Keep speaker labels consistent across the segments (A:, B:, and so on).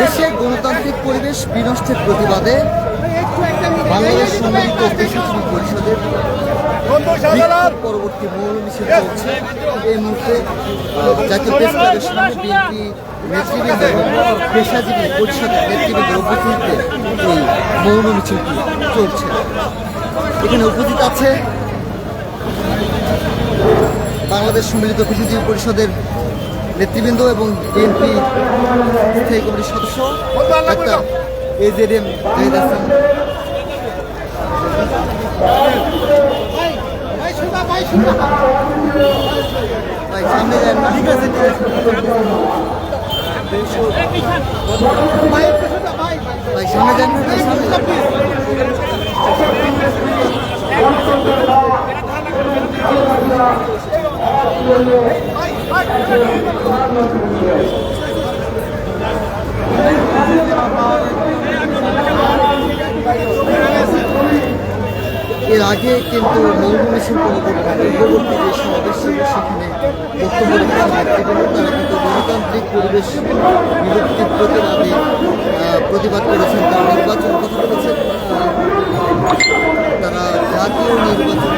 A: দেশের গণতান্ত্রিক পরিবেশ বিনষ্টের প্রতিবাদে বাংলাদেশ সম্মিলিত প্রশাসনিক পরিষদের পরবর্তী মূল নিষেধ চলছে এই মুহূর্তে জাতীয় প্রেস ক্লাবের সামনে বিএনপি নেতৃবৃন্দ এবং পেশাজীবী পরিষদের নেতৃবৃন্দের উপস্থিতিতে এই মৌন মিছিলটি চলছে এখানে উপস্থিত আছে বাংলাদেশ সম্মিলিত পেশাজীবী পরিষদের নেতৃবৃন্দ এবং বিএনপি স্থায়ী কমিটির সদস্য doctor A Z M Zahid Hasan ভাই সামনে যান ঠিক আছে ভাই সামনে যান সামনে যান এর আগে কিন্তু মৌলভূমি শিল্প তারা কিন্তু গণতান্ত্রিক পরিবেশ বিলুপ্তির প্রতিবাদে প্রতিবাদ করেছেন তারা নির্বাচন কথা বলেছেন তারা জাতীয় নির্বাচন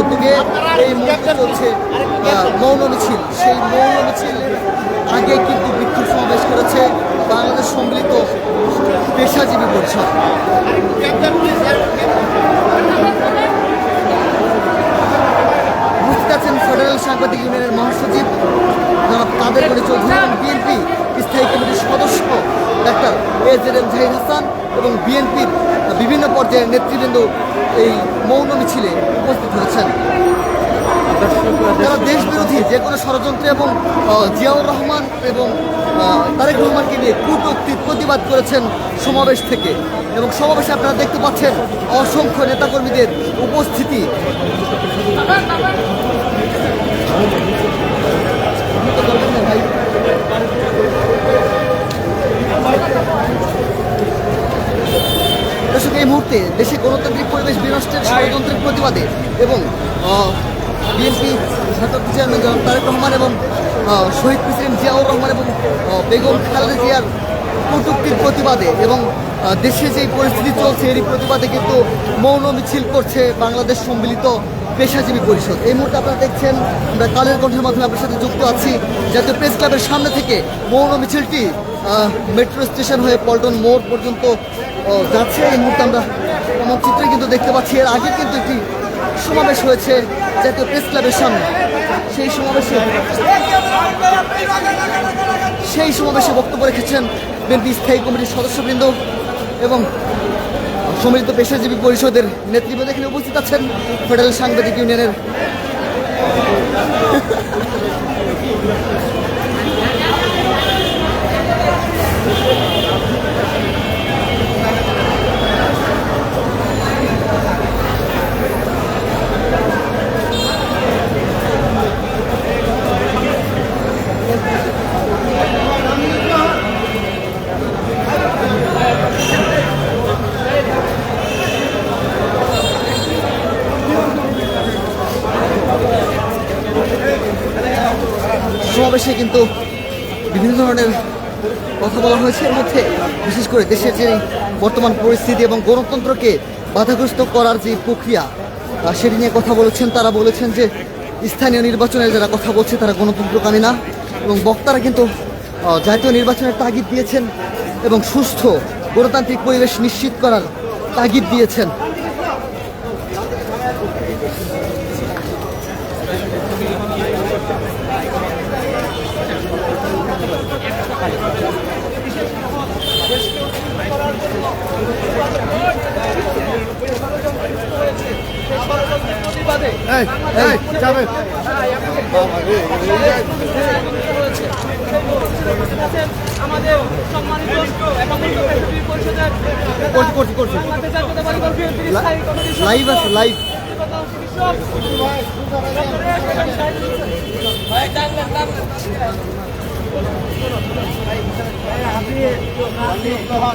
A: উদ্যোগে এই মুহূর্তে চলছে মৌন মিছিল সেই মৌন মিছিলের আগে কিন্তু বিক্ষোভ সমাবেশ করেছে বাংলাদেশ সম্মিলিত পেশাজীবী পরিষদ আছেন ফেডারেল সাংবাদিক ইউনিয়নের মহাসচিব জনাব কাদের করি চৌধুরী এবং বিএনপি স্থায়ী কমিটির সদস্য doctor A M Zahid Hasan এবং বিএনপির বিভিন্ন পর্যায়ের নেতৃবৃন্দ এই মৌন মিছিলে উপস্থিত হয়েছেন তারা দেশ বিরোধী যে কোনো ষড়যন্ত্র এবং জিয়াউর রহমান এবং তারেক রহমানকে নিয়ে কূটনৈতিক প্রতিবাদ করেছেন সমাবেশ থেকে এবং সমাবেশে আপনারা দেখতে পাচ্ছেন অসংখ্য নেতাকর্মীদের উপস্থিতি মুহূর্তে দেশে গণতান্ত্রিক পরিবেশ বিনষ্টের ষড়যন্ত্রের প্রতিবাদে এবং বিএনপি ভারপ্রাপ্ত চেয়ারম্যান তারেক রহমান এবং শহীদ প্রেসিডেন্ট জিয়াউর রহমান এবং বেগম খালেদা জিয়ার কটুক্তির প্রতিবাদে এবং দেশে যে পরিস্থিতি চলছে এরই প্রতিবাদে কিন্তু মৌন মিছিল করছে বাংলাদেশ সম্মিলিত পেশাজীবী পরিষদ এই মুহূর্তে আপনারা দেখছেন আমরা কালের কণ্ঠের মাধ্যমে আপনার সাথে যুক্ত আছি জাতীয় প্রেস ক্লাবের সামনে থেকে মৌন মিছিলটি মেট্রো স্টেশন হয়ে পল্টন মোড় পর্যন্ত যাচ্ছে এই মুহূর্তে আমরা আমার চিত্রে কিন্তু দেখতে পাচ্ছি এর আগে কিন্তু একটি সমাবেশ হয়েছে জাতীয় প্রেস ক্লাবের সামনে সেই সমাবেশে সেই সমাবেশে বক্তব্য রেখেছেন বিএনপি স্থায়ী কমিটির সদস্যবৃন্দ এবং সম্মিলিত পেশাজীবী পরিষদের নেতৃবৃন্দ এখানে উপস্থিত আছেন ফেডারেল সাংবাদিক ইউনিয়নের সমাবেশে কিন্তু বিভিন্ন ধরনের কথা বলা হয়েছে এর মধ্যে বিশেষ করে দেশের যে বর্তমান পরিস্থিতি এবং গণতন্ত্রকে বাধাগ্রস্ত করার যে প্রক্রিয়া সেটি নিয়ে কথা বলেছেন তারা বলেছেন যে স্থানীয় নির্বাচনের যারা কথা বলছে তারা গণতন্ত্রকামী না এবং বক্তারা কিন্তু জাতীয় নির্বাচনের তাগিদ দিয়েছেন এবং সুস্থ গণতান্ত্রিক পরিবেশ নিশ্চিত করার তাগিদ দিয়েছেন আমাদের
B: সম্মানিত পরিষদের করছি করছি লাইভ আছে লাইভ আপনি